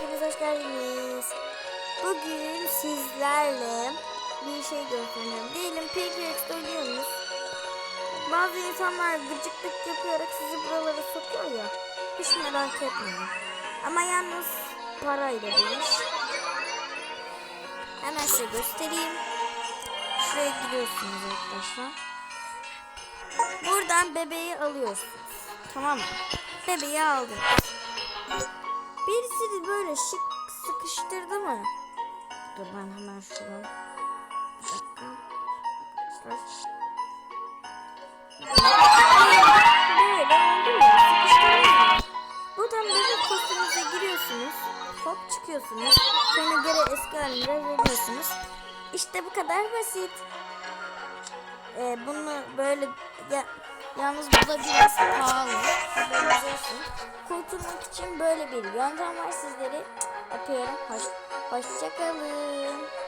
hepiniz hoş geldiniz. Bugün sizlerle bir şey göstereceğim. Diyelim PGX'de oynuyorsunuz. Bazı insanlar gıcıklık yaparak sizi buralara sokuyor ya. Hiç merak etmeyin. Ama yalnız parayla bu iş. Hemen size göstereyim. Şuraya gidiyorsunuz arkadaşlar. Buradan bebeği alıyorsunuz. Tamam mı? Bebeği aldınız. Böyle şık sıkıştırdı mı? Dur ben hemen şuradan. Bir dakika. Arkadaşlar. Böyle? Buradan bebek kostümünüze giriyorsunuz. Hop çıkıyorsunuz. Sonra geri eski halinize veriyorsunuz. İşte bu kadar basit. Ee, bunu böyle ya, yalnız bu biraz pahalı. Haberiniz. İçin böyle bir yöntem var sizleri. Öpüyorum. Hoş, hoşçakalın.